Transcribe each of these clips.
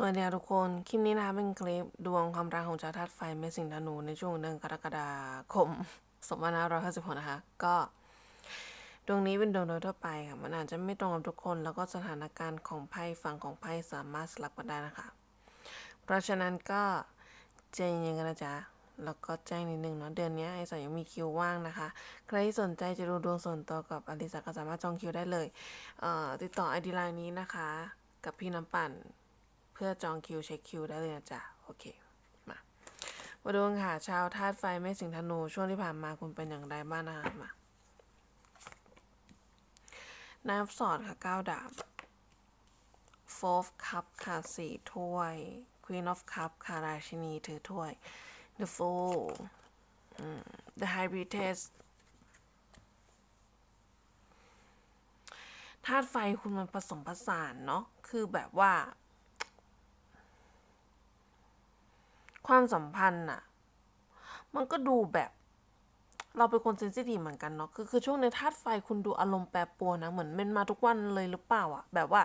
สวัสดีค่ะทุกคน คลิปนี้นะคะเป็นคลิปดวงความรักของชาวธาตุไฟเมสิงห์ธนูในช่วงเดือนกรกฎาคม2556นะคะ ก็ ดวงนี้เป็นดวงโดยทั่วไปค่ะ มันอาจจะไม่ตรงกับทุกคน แล้วก็สถานการณ์ของไพ่ฝั่งของไพ่สามารถสลับกันได้นะคะ เพราะฉะนั้นก็ใจเย็นกันนะจ๊ะแล้วก็แจ้งนิดนึงเนาะเดือนนี้ไอ้สายยังมีคิวว่างนะคะ ใครที่สนใจจะดูดวงส่วนตัวกับอลิสาก็สามารถจองคิวได้เลยเอ่อติดต่อไอดีไลน์นี้นะคะ กับพี่น้ำปั่น พื่อจองคิวเช็คคิวได้เลยนะจ๊ะ โอเค มา มาดูค่ะ ชาวธาตุไฟไม่สิงธนู ช่วงที่ผ่านมาคุณเป็นอย่างไรบ้างนะคะมานายสอดค่ะเก้าดาบ fourth cup ค่ะสี่ถ้วย queen of cup ค่ะราชินีถือถ้วย the fool อืม the high priestess ธาตุไฟคุณมันผสมผสานเนาะ คือแบบว่า ความสัมพันธ์อะมันก็ดูแบบ เราเป็นคนเซนซิทีฟเหมือนกันเนาะคือคือช่วงในธาตุไฟคุณดูอารมณ์แปรปรวนนะเหมือนมันมาทุกวันเลยหรือเปล่าอะแบบว่า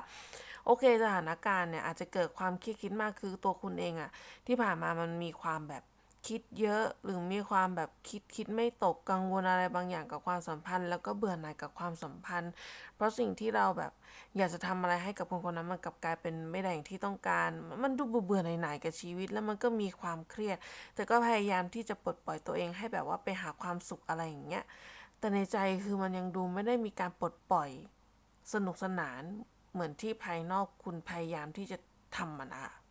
โอเคสถานการณ์เนี่ยอาจจะเกิดความคิดคิดมากคือตัวคุณเองอะที่ผ่านมามันมีความแบบ คิดเยอะหรือมีความแบบคิดคิดไม่ตกกังวลอะไรบางอย่างกับความสัมพันธ์ แล้วก็เบื่อหน่ายกับความสัมพันธ์ เพราะสิ่งที่เราแบบอยากจะทำอะไรให้กับคนคนนั้นมันกลับกลายเป็นไม่ได้อย่างที่ต้องการ มันดูเบื่อหน่ายกับชีวิต แล้วมันก็มีความเครียด แต่ก็พยายามที่จะปลดปล่อยตัวเองให้แบบว่าไปหาความสุขอะไรอย่างเงี้ยแต่ในใจคือมันยังดูไม่ได้มีการปลดปล่อยสนุกสนานเหมือนที่ภายนอกคุณพยายามที่จะทำมันอะ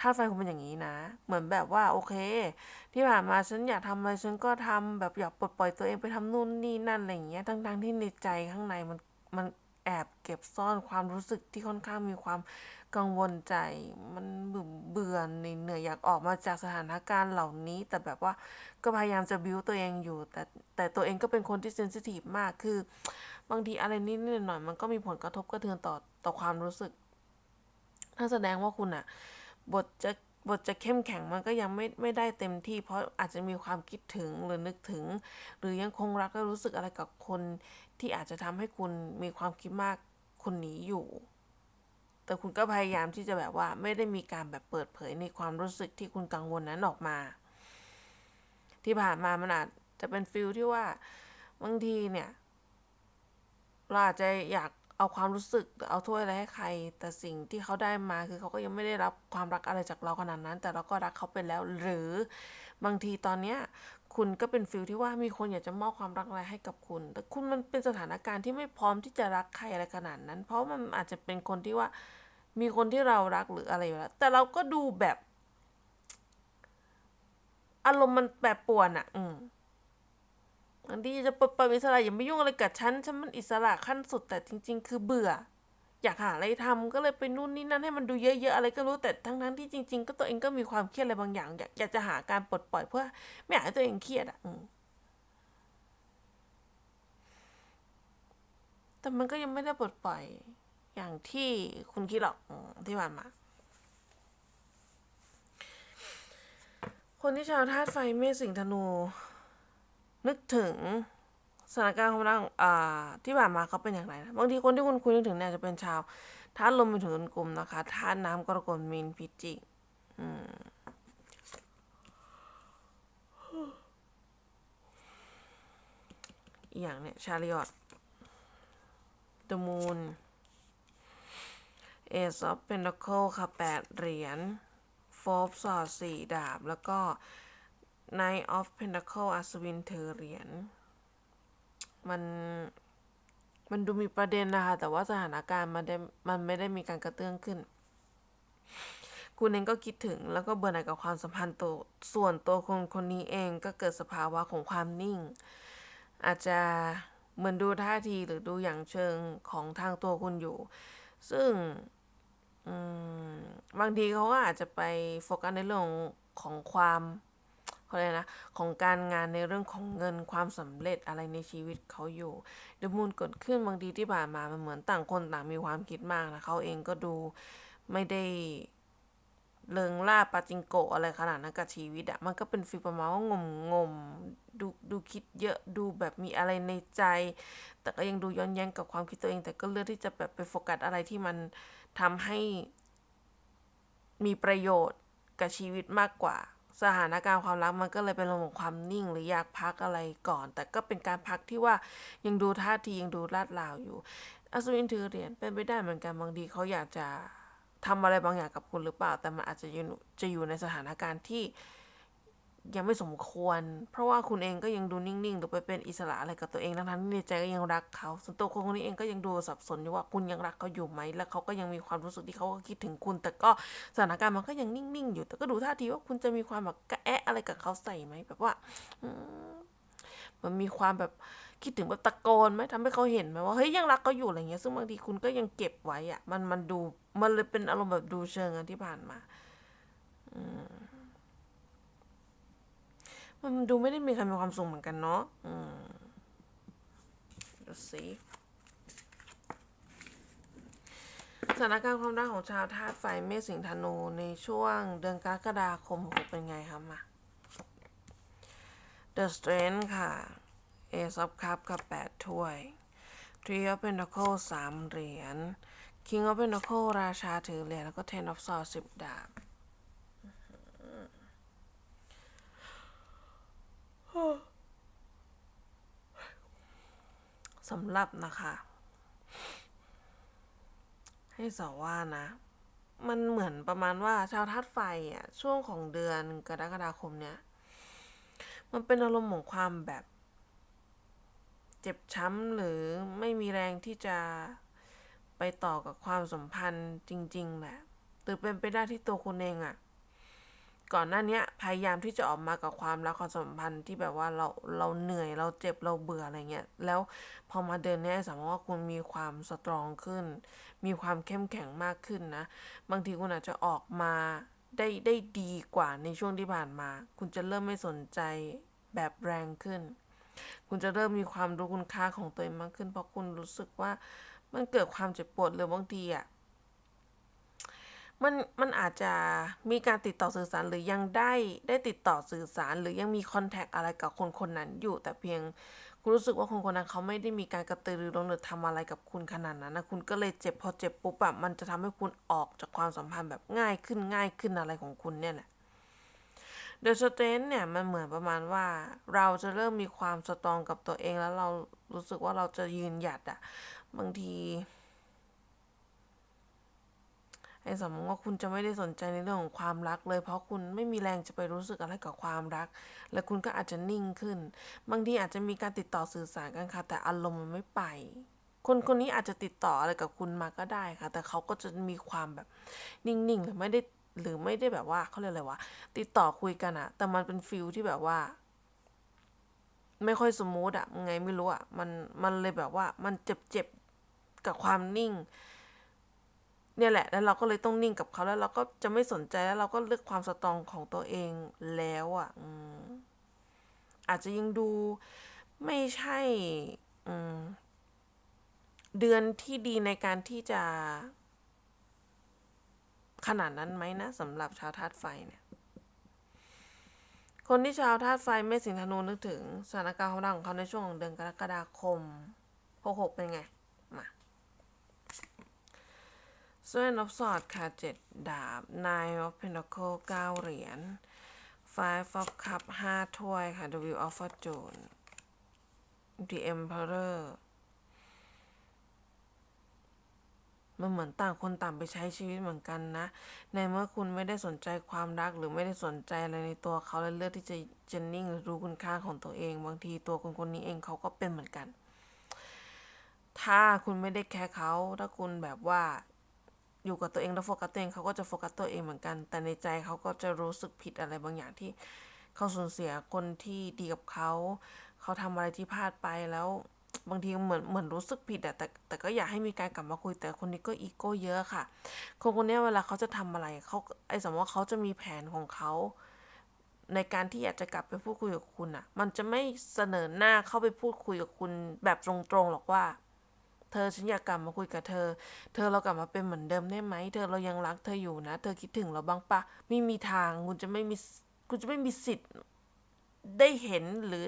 ถ้าไฟคุณเป็นอย่างนี้นะ เหมือนแบบว่าโอเค ที่ผ่านมาฉันอยากทำอะไรฉันก็ทำแบบอยากปลดปล่อยตัวเองไปทำนู่นนี่นั่นอะไรอย่างเงี้ยทั้งๆที่ในใจข้างในมันมันแอบเก็บซ่อนความรู้สึกที่ค่อนข้างมีความกังวลใจ มันเบื่อเบื่อเหนื่อยอยากออกมาจากสถานการณ์เหล่านี้ แต่แบบว่าก็พยายามจะบิวตัวเองอยู่ แต่แต่ตัวเองก็เป็นคนที่เซนซิทีฟมากคือบางทีอะไรนิดๆหน่อยๆมันก็มีผลกระทบกระเทือนต่อต่อความรู้สึกนั่นแสดงว่าคุณอะ บทจะบทจะเข้มแข็งมันก็ยังไม่ไม่ได้เต็มที่ เพราะอาจจะมีความคิดถึงหรือนึกถึง หรือยังคงรักและรู้สึกอะไรกับคนที่อาจจะทำให้คุณมีความคิดมากคนนี้อยู่ แต่คุณก็พยายามที่จะแบบว่าไม่ได้มีการแบบเปิดเผยในความรู้สึกที่คุณกังวลนั้นออกมา ที่ผ่านมามันอาจจะเป็นฟิลที่ว่าบางทีเนี่ยเราอาจจะอยาก เอาความรู้สึกเอาถ้วยอะไรให้ใคร แต่สิ่งที่เขาได้มาคือเขาก็ยังไม่ได้รับความรักอะไรจากเราขนาดนั้น แต่เราก็รักเขาไปแล้ว หรือบางทีตอนเนี้ยคุณก็เป็นฟิลที่ว่ามีคนอยากจะมอบความรักอะไรให้กับคุณ แต่คุณมันเป็นสถานการณ์ที่ไม่พร้อมที่จะรักใครอะไรขนาดนั้น เพราะมันอาจจะเป็นคนที่ว่ามีคนที่เรารักหรืออะไรอยู่แล้วแต่เราก็ดูแบบ อารมณ์มันแปรปรวนอะอืม อันที่จะปลดปล่อยอิสระอย่าไม่ยุ่งอะไรกับฉันฉันมันอิสระขั้นสุดแต่จริง ๆ คือเบื่อ อยากหาอะไรทำก็เลยไปนู่นนี่นั่นให้มันดูเยอะ ๆ อะไรก็รู้แต่ทั้งๆที่จริง ๆ ก็ตัวเองก็มีความเครียดอะไรบางอย่าง อยากอยากจะหาการปลดปล่อยเพื่อไม่อยากให้ตัวเองเครียดอะแต่มันก็ยังไม่ได้ปลดปล่อยอย่างที่คุณคิดหรอกที่ผ่านมาคนที่ชาวธาตุไฟเมษสิงธนู นึกถึงสถานการณ์ของเราอ่าที่ผ่านมาเขาเป็นอย่างไรนะบางทีคนที่คุณคุยนึกถึงเนี่ยจะเป็นชาวธาตุลมเป็นถึงกลุ่มนะคะธาตุน้ำกรกฎมีนพิจิกอย่างเนี่ยชาริออต The Moon Ace of Pentacle ค่ะแปดเหรียญ Forbes สอดสี่ดาบ แล้วก็ Knight of Pentacle อัศวินถือเหรียญ มัน มันดูมีประเด็นนะคะ แต่ว่าสถานการณ์มันได้ มันไม่ได้มีการกระเตื้องขึ้น คุณเองก็คิดถึงแล้วก็เบื่อหน่ายกับความสัมพันธ์ตัว ส่วนตัวคนคนนี้เองก็เกิดสภาวะของความนิ่ง อาจจะเหมือนดูท่าทีหรือดูอย่างเชิงของทางตัวคุณอยู่ ซึ่งบางทีเขาก็อาจจะไปโฟกัสในเรื่องของของความ เขาเรียกนะของการงานในเรื่องของเงินความสำเร็จอะไรในชีวิตเขาอยู่เดมูนเกิดขึ้นบางทีที่ผ่านมามันเหมือนต่างคนต่างมีความคิดมากนะเขาเองก็ดูไม่ได้เริงล่าปาจิงโกะอะไรขนาดนั้นกับชีวิตอะมันก็เป็นฟีลประมาณว่างมงมดูดูคิดเยอะดูแบบมีอะไรในใจ แต่ก็ยังดูย้อนแย้งกับความคิดตัวเอง แต่ก็เลือกที่จะแบบไปโฟกัสอะไรที่มันทำให้มีประโยชน์กับชีวิตมากกว่า สถานการณ์ความรักมันก็เลยเป็นเรื่องของความนิ่งหรืออยากพักอะไรก่อน แต่ก็เป็นการพักที่ว่ายังดูท่าทียังดูลาดลาวอยู่อสุวินถือเหรียญเป็นไปได้เหมือนกันบางทีเขาอยากจะทำอะไรบางอย่างกับคุณหรือเปล่า แต่มันอาจจะอยู่จะอยู่ในสถานการณ์ที่ ยังไม่สมควร เพราะว่าคุณเองก็ยังดูนิ่งๆหรือไปเป็นอิสระอะไรกับตัวเองทั้งๆที่ในใจก็ยังรักเขาส่วนตัวคนคนนี้เองก็ยังดูสับสนอยู่ว่าคุณยังรักเขาอยู่ไหม และเขาก็ยังมีความรู้สึกที่เขาก็คิดถึงคุณ แต่ก็สถานการณ์มันก็ยังนิ่งๆอยู่ แต่ก็ดูท่าทีว่าคุณจะมีความแบบกระแอะอะไรกับเขาใส่ไหมแบบว่ามันมีความแบบคิดถึงแบบตะโกนไหมทำให้เขาเห็นไหมว่าเฮ้ยยังรักเขาอยู่อะไรเงี้ย ซึ่งบางทีคุณก็ยังเก็บไว้อะมันมันดูมันเลยเป็นอารมณ์แบบดูเชิงกันที่ผ่านมามั มันดูไม่ได้มีใครมีความสุขเหมือนกันเนาะอืมดูสิสถานการณ์ความรักของชาวธาตุไฟเมษสิงห์ธนูในช่วงเดือนกรกฎาคมเป็นไงคะมา The Strength ค่ะ Ace of Cup กับแปดถ้วย Three of Pentacles สามเหรียญ King of Pentacles ราชาถือเหรียญแล้วก็ Ten of Swords สิบดาบ สำหรับนะคะ ให้สอว่านะ มันเหมือนประมาณว่าชาวธาตุไฟอะ ช่วงของเดือนกรกฎาคมเนี่ย มันเป็นอารมณ์ของความแบบ เจ็บช้ำหรือไม่มีแรงที่จะไปต่อกับความสัมพันธ์จริง ๆ แหละหรือเป็นไปได้ที่ตัวคุณเองอะ ก่อนหน้าเนี้ยพยายามที่จะออกมากับความรักความสัมพันธ์ที่แบบว่าเราเราเหนื่อยเราเจ็บเราเบื่ออะไรเงี้ยแล้วพอมาเดินเนี้ยสามารถว่าคุณมีความสตรองขึ้น มีความเข้มแข็งมากขึ้นนะ บางทีคุณอาจจะออกมาได้ได้ดีกว่าในช่วงที่ผ่านมา คุณจะเริ่มไม่สนใจแบบแรงขึ้น คุณจะเริ่มมีความรู้คุณค่าของตัวเองมากขึ้น เพราะคุณรู้สึกว่ามันเกิดความเจ็บปวดหรือบางทีอะ มันมันอาจจะมีการติดต่อสื่อสารหรือยังได้ได้ติดต่อสื่อสารหรือยังมีคอนแทคอะไรกับคนคนนั้นอยู่ แต่เพียงคุณรู้สึกว่าคนคนนั้นเขาไม่ได้มีการกระตือรือร้นหรือทำอะไรกับคุณขนาดนั้นนะคุณก็เลยเจ็บพอเจ็บปุ๊บแบบมันจะทำให้คุณออกจากความสัมพันธ์แบบง่ายขึ้นง่ายขึ้นอะไรของคุณเนี่ยแหละเดอะสเตนเนี่ยมันเหมือนประมาณว่า เราจะเริ่มมีความสตรองกับตัวเองแล้วเรารู้สึกว่าเราจะยืนหยัดอะบางที ไอ้สมมติว่าคุณจะไม่ได้สนใจในเรื่องของความรักเลย เพราะคุณไม่มีแรงจะไปรู้สึกอะไรกับความรัก และคุณก็อาจจะนิ่งขึ้น บางทีอาจจะมีการติดต่อสื่อสารกันค่ะ แต่อารมณ์มันไม่ไปคนคนนี้อาจจะติดต่ออะไรกับคุณมาก็ได้ค่ะ แต่เขาก็จะมีความแบบนิ่งๆหรือไม่ได้หรือไม่ได้แบบว่าเขาเรียกอะไรวะติดต่อคุยกันอะแต่มันเป็นฟิลที่แบบว่า ไม่ค่อยสมูทอะไงไม่รู้อะมันมันเลยแบบว่า มันเจ็บๆกับความนิ่ง เนี่ยแหละ แล้วเราก็เลยต้องนิ่งกับเขาแล้วเราก็จะไม่สนใจแล้วเราก็เลือกความสตรองของตัวเองแล้วอะอืมอาจจะยังดูไม่ใช่เดือนที่ดีในการที่จะ ขนาดนั้นไหมนะสำหรับชาวธาตุไฟเนี่ย คนที่ชาวธาตุไฟเมษสิงห์ธนูนึกถึงสถานการณ์ของเราของเขาในช่วงของเดือนกรกฎาคม66เป็นไง มา Seven of s w o r d ค่ะเจ็ดดาบ Nine of Pentacles เก้าเหรียญ Five of Cup ห้าถ้วยค่ะ The Wheel of Fortune The Emperor มันเหมือนต่างคนต่างไปใช้ชีวิตเหมือนกันนะ ในเมื่อคุณไม่ได้สนใจความรักหรือไม่ได้สนใจอะไรในตัวเขาและเลือกที่จะเจนนิ่งหรือรู้คุณค่าของตัวเอง บางทีตัวคนคนนี้เองเขาก็เป็นเหมือนกัน ถ้าคุณไม่ได้แคร์เขา ถ้าคุณแบบว่า อยู่กับตัวเองแล้วโฟกัสตัวเองเขาก็จะโฟกัสตัวเองเหมือนกัน แต่ในใจเขาก็จะรู้สึกผิดอะไรบางอย่างที่เขาสูญเสียคนที่ดีกับเขาเขาทำอะไรที่พลาดไปแล้วบางทีเหมือนเหมือนรู้สึกผิดอะแต่แต่ก็อยากให้มีการกลับมาคุยแต่คนนี้ก็อีโก้เยอะค่ะ คนคนนี้เวลาเขาจะทำอะไรเขาไอ้สมมติว่าเขาจะมีแผนของเขาในการที่อยากจะกลับไปพูดคุยกับคุณอะมันจะไม่เสนอหน้าเข้าไปพูดคุยกับคุณแบบตรงๆหรอกว่า เธอฉันอยากกลับมาคุยกับเธอ เธอเรากลับมาเป็นเหมือนเดิมได้ไหม เธอเรายังรักเธออยู่นะ เธอคิดถึงเราบ้างปะ ไม่มีทางคุณจะไม่มีคุณจะไม่มีสิทธิ์ได้เห็นหรือ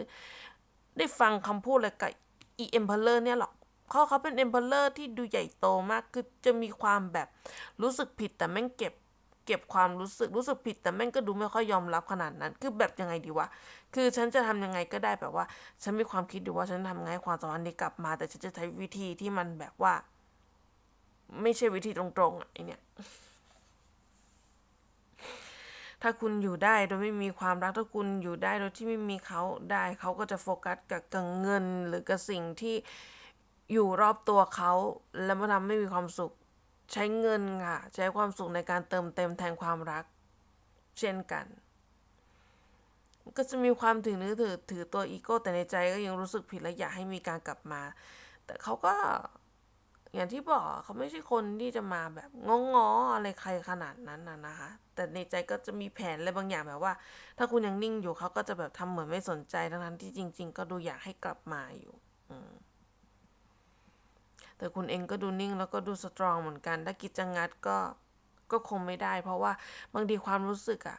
ได้ฟังคำพูดอะไรกับอีเอ็มเพลเลอร์เนี่ยหรอกเขาเขาเป็นเอ็มเพลเลอร์ที่ดูใหญ่โตมาก คือจะมีความแบบรู้สึกผิดแต่แม่งเก็บ เก็บความรู้สึกรู้สึกผิด แต่แม่งก็ดูไม่ค่อยยอมรับขนาดนั้น คือแบบยังไงดีวะคือฉันจะทำยังไงก็ได้แบบว่า ฉันมีความคิดอยู่ว่าฉันทำไงให้ความสัมพันธ์นี้กลับมา แต่ฉันจะใช้วิธีที่มันแบบว่า ไม่ใช่วิธีตรงๆอะไอเนี่ยถ้าคุณอยู่ได้โดยไม่มีความรักถ้าคุณอยู่ได้โดยที่ไม่มีเขาได้เขาก็จะโฟกัสกับกับเงินหรือกับสิ่งที่อยู่รอบตัวเขาแล้วมันทำให้มีความสุข ใช้เงินค่ะ ใช้ความสุขในการเติมเต็มแทนความรัก เช่นกัน ก็จะมีความถือเนื้อถือถือตัวอีโก้แต่ในใจก็ยังรู้สึกผิดและอยากให้มีการกลับมา แต่เขาก็อย่างที่บอกเขาไม่ใช่คนที่จะมาแบบง้อๆอะไรใครขนาดนั้นนะนะคะ แต่ในใจก็จะมีแผนอะไรบางอย่างแบบว่า ถ้าคุณยังนิ่งอยู่เขาก็จะแบบทำเหมือนไม่สนใจทั้งนั้นที่จริง ๆ ก็ดูอยากให้กลับมาอยู่ อืม แต่คุณเองก็ดูนิ่งแล้วก็ดูสตรองเหมือนกัน ถ้ากิจจะงัดก็ก็คงไม่ได้ เพราะว่าบางทีความรู้สึกอะ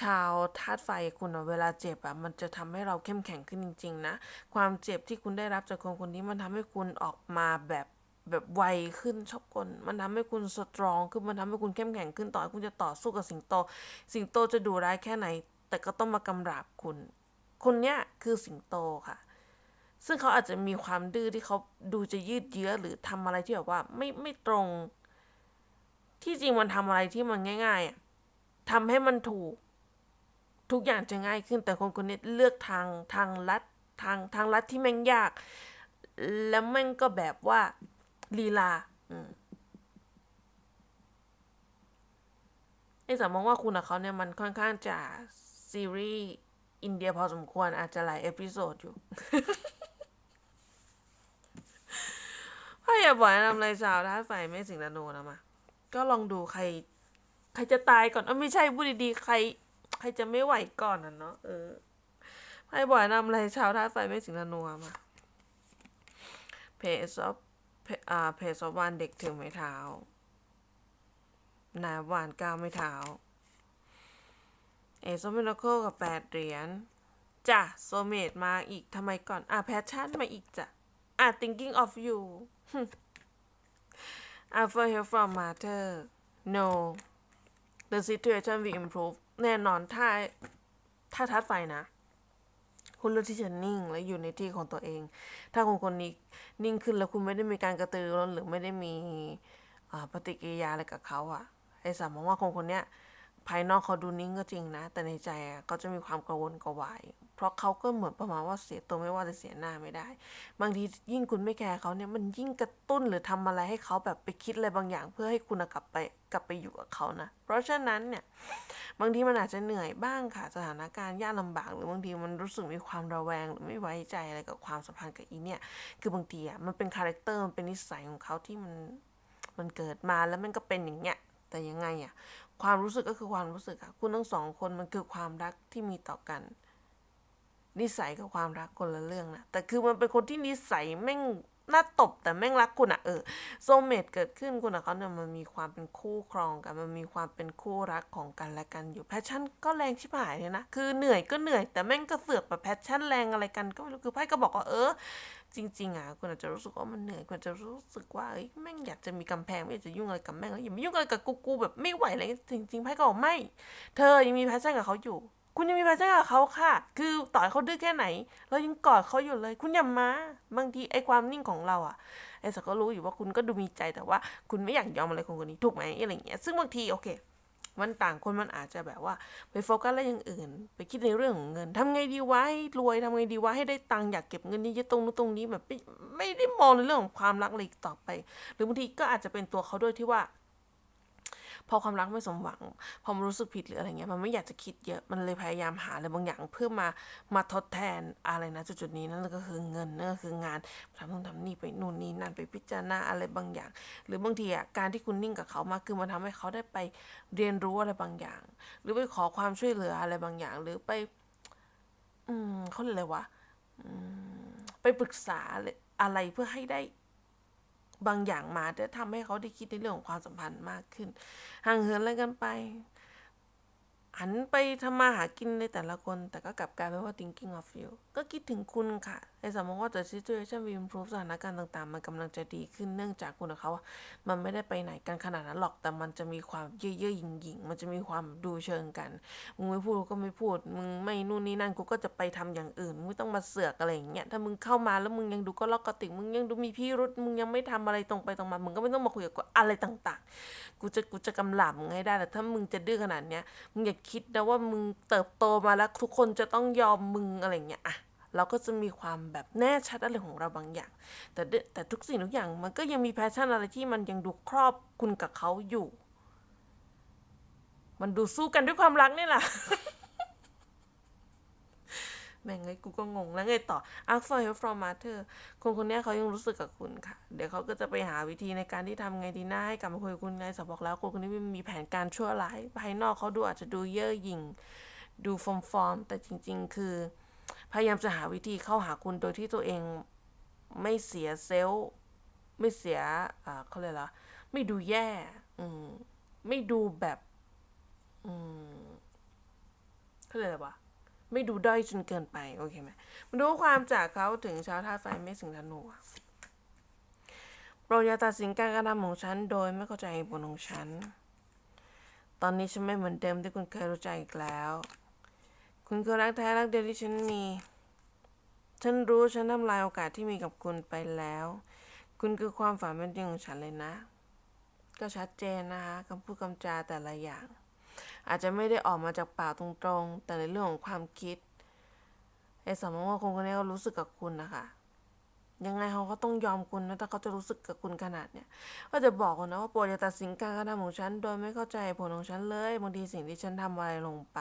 ชาวธาตุไฟคุณเวลาเจ็บอะมันจะทำให้เราเข้มแข็งขึ้นจริง ๆ นะ ความเจ็บที่คุณได้รับจากคนคนนี้มันทำให้คุณออกมาแบบแบบไวขึ้นชอบกลมันทำให้คุณสตรองขึ้นมันทำให้คุณเข้มแข็งขึ้นต่อให้คุณจะต่อสู้กับสิงโต สิงโตจะดูร้ายแค่ไหน แต่ก็ต้องมากำราบคุณ คนเนี้ยคือสิงโตค่ะ ซึ่งเขาอาจจะมีความดื้อที่เขาดูจะยืดเยื้อหรือทำอะไรที่แบบว่าไม่ไม่ตรง ที่จริงมันทำอะไรที่มันง่ายๆอะทำให้มันถูก ทุกอย่างจะง่ายขึ้น แต่คนคนนี้เลือกทางทางลัดทางทางลัดที่แม่งยาก แล้วแม่งก็แบบว่าลีลาอืมไอ้สามมองว่าคุณกับเขาเนี่ยมันค่อนข้างจะซีรีส์อินเดียพอสมควรอาจจะหลายเอพิโซดอยู่ ถ้าอย่าบ่อยนำอะไรชาวท่าตุไฟไม่สิงห์ธนูนะมา ก็ลองดูใคร ใครจะตายก่อนเออไม่ใช่พูดดีๆใคร ใครจะไม่ไหวก่อนน่ะเนาะเออให้บ่อยนำอะไรชาวท่าตุไฟไม่สิงห์นูอะมาเพจอฟอ่าเพจอฟวานเด็กถือไม้เท้านาหวานก้าวไม้เท้าเอโซเมโนโคกับแปดเหรียญจ้ะโซเมตมาอีกทำไมก่อน อะแพชชั่นมาอีกจ้ะอะ thinking of you อะ for help from mother no the situation will improve แน่นอนถ้าถ้าทัดไฟนะ คุณเลือกที่จะนิ่งและอยู่ในที่ของตัวเอง ถ้าคนคนนี้นิ่งขึ้นแล้วคุณไม่ได้มีการกระตือร้นหรือไม่ได้มีปฏิกิริยาอะไรกับเขาอะไอ้สามมองว่าคนคนเนี้ย ภายนอกเขาดูนิ่งก็จริงนะ แต่ในใจเขาจะมีความกังวลกระวาย เพราะเขาก็เหมือนประมาณว่าเสียตัวไม่ว่าจะเสียหน้าไม่ได้ บางทียิ่งคุณไม่แคร์เขาเนี่ยมันยิ่งกระตุ้นหรือทำอะไรให้เขาแบบไปคิดอะไรบางอย่าง เพื่อให้คุณกลับไปกลับไปอยู่กับเขานะ เพราะฉะนั้นเนี่ยบางทีมันอาจจะเหนื่อยบ้างค่ะสถานการณ์ยากลำบาก หรือบางทีมันรู้สึกมีความระแวง หรือไม่ไว้ใจอะไรกับความสัมพันธ์กับอีเนี่ย คือบางทีอะมันเป็นคาแรคเตอร์มันเป็นนิสัยของเขาที่มันมันเกิดมาแล้วมันก็เป็นอย่างเงี้ยแต่ยังไงอะ ความรู้สึกก็คือความรู้สึกอะคุณทั้งสองคนมันคือความรักที่มีต่อกัน นิสัยกับความรักคนละเรื่องนะแต่คือมันเป็นคนที่นิสัยแม่ง น่าตบแต่แม่งรักคุณอะเออโซเมตเกิดขึ้นคุณกับเขาเนี่ยมันมีความเป็นคู่ครองกัน มันมีความเป็นคู่รักของกันและกันอยู่แพชชั่นก็แรงชิบหายเลยนะ คือเหนื่อยก็เหนื่อยแต่แม่งก็เสือกแบบแพชชั่นแรงอะไรกันก็ไม่รู้คือไพ่ก็บอกว่าเออ จริง ๆอะคุณอาจจะรู้สึกว่ามันเหนื่อยคุณอาจจะรู้สึกว่าเอ้ยแม่งอยากจะมีกำแพงไม่อยากจะยุ่งอะไรกับแม่งแล้วอย่ามายุ่งอะไรกับกูกูแบบไม่ไหวอะไรจริงๆไพ่ก็บอกไม่ เธอยังมีแพชชั่นกับเขาอยู่ คุณยังมีแพชชั่นกับเขาค่ะ คือต่อให้เขาดื้อแค่ไหน เรายังกอดเขาอยู่เลย คุณอย่ามาบางทีไอ้ความนิ่งของเราอะไอ้สักก็รู้อยู่ว่าคุณก็ดูมีใจแต่ว่า คุณไม่อยากยอมอะไรคนคนนี้ถูกไหมอะไรเงี้ย ซึ่งบางทีโอเค มันต่างคนมันอาจจะแบบว่า ไปโฟกัสอะไรอย่างอื่น ไปคิดในเรื่องของเงินทำไงดีวะให้รวยทำไงดีวะให้ได้ตังค์อยากเก็บเงินเยอะๆตรงนู้นตรงนี้แบบไม่ไม่ได้มองในเรื่องของความรักเลยต่อไป หรือบางทีก็อาจจะเป็นตัวเขาด้วยที่ว่า พอความรักไม่สมหวัง พอมันรู้สึกผิดหรืออะไรเงี้ยมันไม่อยากจะคิดเยอะมันเลยพยายามหาอะไรบางอย่างเพื่อมามาทดแทนอะไรนะจุดๆนี้นั่นก็คือเงินนั่นก็คืองานทำต้องทำนี่ไปนู่นนี่นั่นไปพิจารณาอะไรบางอย่าง หรือบางทีอะการที่คุณนิ่งกับเขามากคือมันทำให้เขาได้ไปเรียนรู้อะไรบางอย่าง หรือไปขอความช่วยเหลืออะไรบางอย่าง หรือไป อืมเขาเรียกอะไรวะไปปรึกษาอะไรเพื่อให้ได้ บางอย่างมาจะทำให้เขาได้คิดในเรื่องของความสัมพันธ์มากขึ้น ห่างเหินอะไรกันไป หันไปทำมาหากินในแต่ละคน แต่ก็กลับกลายเป็นว่า thinking of you ก็คิดถึงคุณค่ะไอ้สมมองว่าแต่ situation will improve สถานการณ์ต่างๆ มันกำลังจะดีขึ้นเนื่องจากคุณกับเขา มันไม่ได้ไปไหนกันขนาดนั้นหรอก แต่มันจะมีความเย่อๆหยิ่งๆ มันจะมีความดูเชิงกัน มึงไม่พูดก็ไม่พูด มึงไม่นู่นนี่นั่นกูก็จะไปทำอย่างอื่น มึงไม่ต้องมาเสือกอะไรอย่างเงี้ย ถ้ามึงเข้ามาแล้วมึงยังดูก็ลอกกติกมึงยังดูมีพิรุษมึงยังไม่ทำอะไรตรงไปตรงมา มึงก็ไม่ต้องมาคุยกับกูอะไรต่าง ๆ กูจะกูจะกำหลับมึงให้ได้ แต่ถ้ามึงจะดื้อขนาดเนี้ย มึงอย่าคิดนะว่ามึงเติบโตมาแล้วทุกคนจะต้องยอมมึงอะไรเงี้ยอะเราก็จะมีความแบบแน่ชัดอะไรของเราบางอย่าง แต่แต่ทุกสิ่งทุกอย่างมันก็ยังมีแพชชั่นอะไรที่มันยังดูครอบคุณกับเขาอยู่ มันดูสู้กันด้วยความรักนี่แหละ แม่งไงกูก็งงแล้วไงต่อ ask for help from mother คนคนนี้เขายังรู้สึกกับคุณค่ะ เดี๋ยวเขาก็จะไปหาวิธีในการที่ทำไงดีหน้าให้กลับมาคุยกับคุณไงสบอกแล้วคนคนนี้มีแผนการชั่วร้ายภายนอกเขาดูอาจจะดูเย่อหยิ่งดูฟอมฟอร์มแต่จริง ๆ คือ พยายามจะหาวิธีเข้าหาคุณโดยที่ตัวเองไม่เสียเซลล์ไม่เสียอ่าเขาเลยกอะไรไม่ดูแย่ อืมไม่ดูแบบ อืมเขาเลยกอะไรวะ ไม่ดูด้อยจนเกินไป โอเคไหมมาดูความจากเขาถึงชาวธาตุไฟไม่สิงธนูโปรดอย่าตัดสินการกระทำของฉัน โดยไม่เข้าใจผลของฉัน ตอนนี้ฉันไม่เหมือนเดิมที่คุณเคยรู้จักอีกแล้ว คุณคือรักแท้รักเดียวที่ฉันมี ฉันรู้ฉันทำลายโอกาสที่มีกับคุณไปแล้ว คุณคือความฝันเป็นจริงของฉันเลยนะ ก็ชัดเจนนะคะคำพูดคำจาแต่ละอย่าง อาจจะไม่ได้ออกมาจากปากตรงๆ แต่ในเรื่องของความคิดไอ้สมมติว่าคนคนนี้เขารู้สึกกับคุณนะคะยังไงเขาก็ต้องยอมคุณนะถ้าเขาจะรู้สึกกับคุณขนาดเนี้ยก็จะบอกคุณนะว่าโปรดอย่าตัดสินการกระทำของฉัน โดยไม่เข้าใจผลของฉันเลยบางทีสิ่งที่ฉันทำอะไรลงไป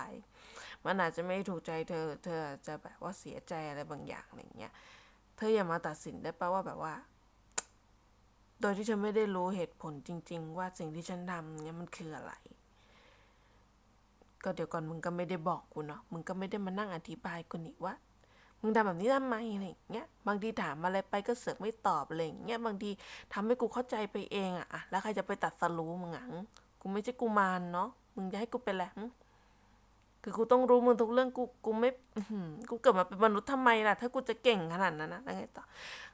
มันอาจจะไม่ถูกใจเธอเธออาจจะแบบว่าเสียใจอะไรบางอย่างอะไรอย่างเงี้ยเธออย่ามาตัดสินได้ปะว่าแบบว่า โดยที่ฉันไม่ได้รู้เหตุผลจริง ๆ ว่าสิ่งที่ฉันทำเนี่ยมันคืออะไร ก็เดี๋ยวก่อนมึงก็ไม่ได้บอกกูเนาะมึงก็ไม่ได้มานั่งอธิบายกูนี่ว่ามึงทำแบบนี้ทำไมอะไรเงี้ยบางทีถามอะไรไปก็เสือกไม่ตอบอะไรเงี้ยบางทีทำให้กูเข้าใจไปเองอะอะแล้วใครจะไปตัดสรู้มึงอะหึกูไม่ใช่กูมารเนาะมึงจะให้กูเป็นแหละไรคือกูต้องรู้มึงทุกเรื่องกูกูไม่กูเกิดมาเป็นมนุษย์ทำไมล่ะ ถ้ากูจะเก่งขนาดนั้นนะแล้วไงต่อ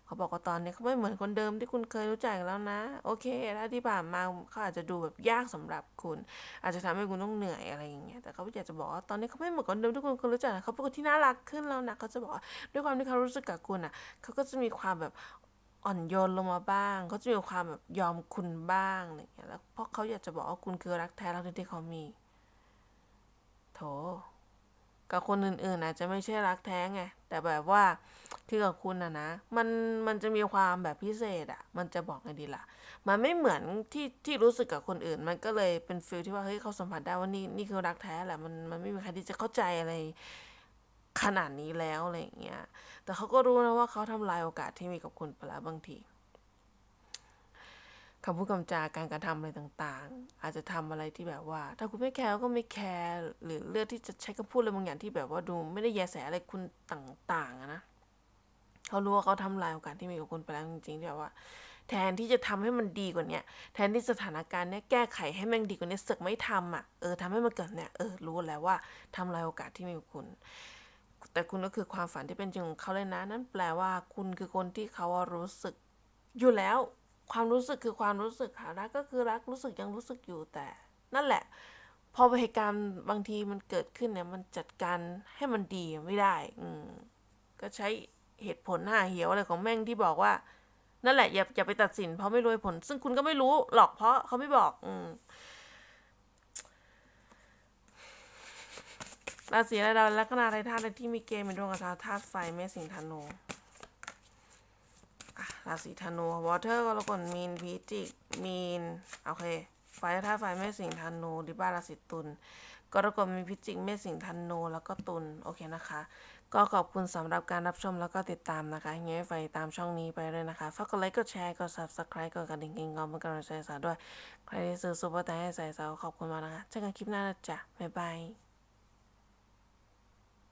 เขาบอกว่าตอนนี้เขาไม่เหมือนคนเดิมที่คุณเคยรู้จักแล้วนะ โอเคถ้าที่ผ่านมาเขาอาจจะดูแบบยากสำหรับคุณ อาจจะทำให้คุณต้องเหนื่อยอะไรอย่างเงี้ยแต่เขาอยากจะบอกว่าตอนนี้เขาไม่เหมือนคนเดิมที่คุณเคยรู้จักนะเขาเป็นคนที่น่ารักขึ้นแล้วนะเขาจะบอกด้วยความที่เขารู้สึกกับคุณอะเขาก็จะมีความแบบอ่อนโยนลงมาบ้างเขาจะมีความแบบยอมคุณบ้างอะไรอย่างเงี้ยแล้วเพราะเขาอยากจะบอกว่าคุณคือรักแท้รักเดียวที่เขามี โถ กับคนอื่นๆอาจจะไม่ใช่รักแท้ไงแต่แบบว่าคือกับคุณอะนะมันมันจะมีความแบบพิเศษอะมันจะบอกไงดีล่ะ มันไม่เหมือนที่ที่รู้สึกกับคนอื่น มันก็เลยเป็นฟีลที่ว่าเฮ้ยเขาสัมผัสได้ว่านี่นี่คือรักแท้แหละมันมันไม่มีใครที่จะเข้าใจอะไรขนาดนี้แล้วอะไรอย่างเงี้ยแต่เขาก็รู้นะว่าเขาทำลายโอกาสที่มีกับคุณไปแล้วบางที คำพูดคำจาการกระทำอะไรต่างๆ อาจจะทำอะไรที่แบบว่า ถ้าคุณไม่แคร์ก็ไม่แคร์หรือเลือกที่จะใช้คำพูดอะไรบางอย่างที่แบบว่าดูไม่ได้แยแสอะไรคุณต่างๆนะเขารู้ว่าเขาทำลายโอกาสที่มีกับคุณไปแล้วจริงๆที่แบบว่า แทนที่จะทำให้มันดีกว่าเนี้ยแทนที่สถานการณ์เนี้ยแก้ไขให้แม่งดีกว่านี้เสกไม่ทำอะเออทำให้มันเกิดเนี่ยเออรู้แล้วว่าทำลายโอกาสที่มีกับคุณแต่คุณก็คือความฝันที่เป็นจริงของเขาเลยนะ นั่นแปลว่าคุณคือคนที่เขารู้สึกอยู่แล้ว ความรู้สึกคือความรู้สึกค่ะรักก็คือรักรู้สึกยังรู้สึกอยู่แต่ นั่นแหละ พอเหตุการณ์บางทีมันเกิดขึ้นเนี่ยมันจัดการให้มันดีไม่ได้ อืมก็ใช้เหตุผลหน้าเหี่ยวอะไรของแม่งที่บอกว่า นั่นแหละอย่าอย่าไปตัดสินเพราะไม่รู้เหตุผล ซึ่งคุณก็ไม่รู้หรอกเพราะเขาไม่บอก อืมราศีอะไรดาวลัคนาไรธาตุอะไรที่มีเกณฑ์เป็นดวงกับชาวธาตุไฟเมษสิงห์ธนู ราศีธนูวอเตอร์กรกฎมีนพิจิกมีนโอเคไฟธาตุไฟเมษสิงธนูดิบ้าราศีตุลกรกฎมีพิจิกเมษสิงธนูแล้วก็ตุลโอเคนะคะ ก็ขอบคุณสำหรับการรับชมแล้วก็ติดตามนะคะยังไงไฟตามช่องนี้ไปเลยนะคะฝากกดไลค์กดแชร์กด subscribe กดกระดิ่งกิ๊งกองเป็นกำลังใจสาด้วย ใครที่ซื้อซูเปอร์แตงให้ใส่สาวขอบคุณมากนะคะเจอกันคลิปหน้านะจ๊ะบ๊ายบาย